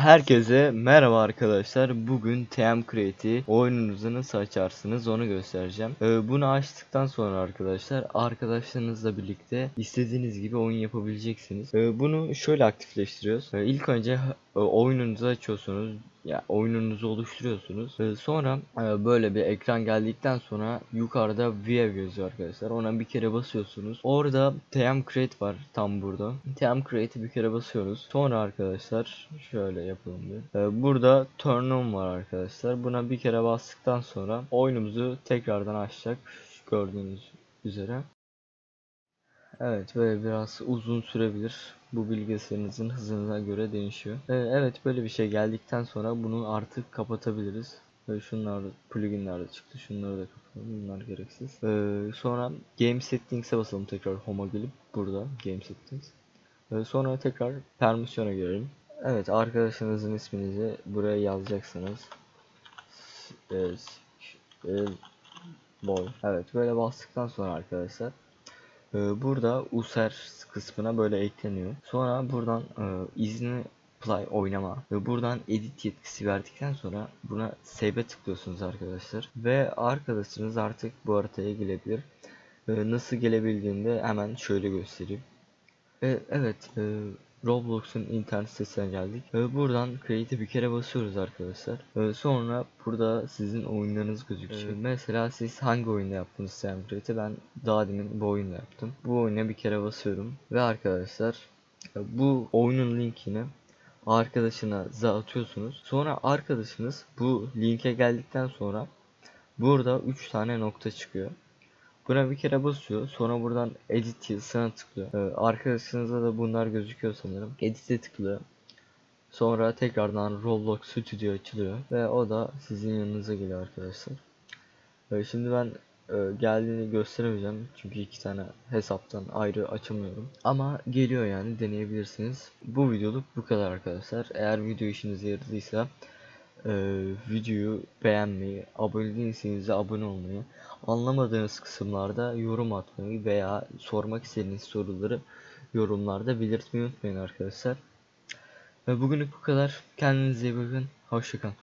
Herkese merhaba arkadaşlar. Bugün TM Create'i oyununuzu nasıl açarsınız onu göstereceğim. Ee, bunu açtıktan sonra arkadaşlar arkadaşlarınızla birlikte istediğiniz gibi oyun yapabileceksiniz. Ee, bunu şöyle aktifleştiriyoruz. Ee, ilk önce e, oyununuzu açıyorsunuz. Ya oyununuzu oluşturuyorsunuz. Ee, sonra e, böyle bir ekran geldikten sonra yukarıda View yazıyor arkadaşlar. Ona bir kere basıyorsunuz. Orada TM Create var tam burada. TM Create'i bir kere basıyoruz. Sonra arkadaşlar şöyle yapalım bir. Ee, burada Turn On var arkadaşlar. Buna bir kere bastıktan sonra oyunumuzu tekrardan açacak. Gördüğünüz üzere. Evet böyle biraz uzun sürebilir. Bu bilgisayarınızın hızına göre değişiyor. Ee, evet böyle bir şey geldikten sonra bunu artık kapatabiliriz. Ve şunlar pluginler de çıktı. Şunları da kapatalım. Bunlar gereksiz. Ee, sonra Game Settings'e basalım tekrar Home'a gelip burada Game Settings. Ee, sonra tekrar permisyona girelim. Evet arkadaşınızın isminizi buraya yazacaksınız. Evet. Boy. Evet böyle bastıktan sonra arkadaşlar ee, burada user kısmına böyle ekleniyor. Sonra buradan e, izni play oynama ve buradan edit yetkisi verdikten sonra buna save'e tıklıyorsunuz arkadaşlar ve arkadaşınız artık bu haritaya gelebilir. Ee, nasıl gelebildiğini de hemen şöyle göstereyim. E, evet e, Roblox'un internet sitesine geldik. E, buradan create'e bir kere basıyoruz arkadaşlar. E, sonra burada sizin oyunlarınız gözüküyor. Mesela siz hangi oyunda yaptınız Sam Create'i? Ben daha demin bu oyunda yaptım. Bu oyuna bir kere basıyorum. Ve arkadaşlar bu oyunun linkini arkadaşına atıyorsunuz. Sonra arkadaşınız bu linke geldikten sonra burada 3 tane nokta çıkıyor. Buna bir kere basıyor. Sonra buradan edit yazısına tıklıyor. Ee, arkadaşınızda da bunlar gözüküyor sanırım. Edit'e tıklıyor. Sonra tekrardan Roblox Studio açılıyor. Ve o da sizin yanınıza geliyor arkadaşlar. Ee, şimdi ben e, geldiğini gösteremeyeceğim. Çünkü iki tane hesaptan ayrı açamıyorum. Ama geliyor yani deneyebilirsiniz. Bu videoluk bu kadar arkadaşlar. Eğer video işinize yaradıysa e, videoyu beğenmeyi, abone değilseniz de abone olmayı, anlamadığınız kısımlarda yorum atmayı veya sormak istediğiniz soruları yorumlarda belirtmeyi unutmayın arkadaşlar. Ve bugünlük bu kadar. Kendinize iyi bakın. Hoşçakalın.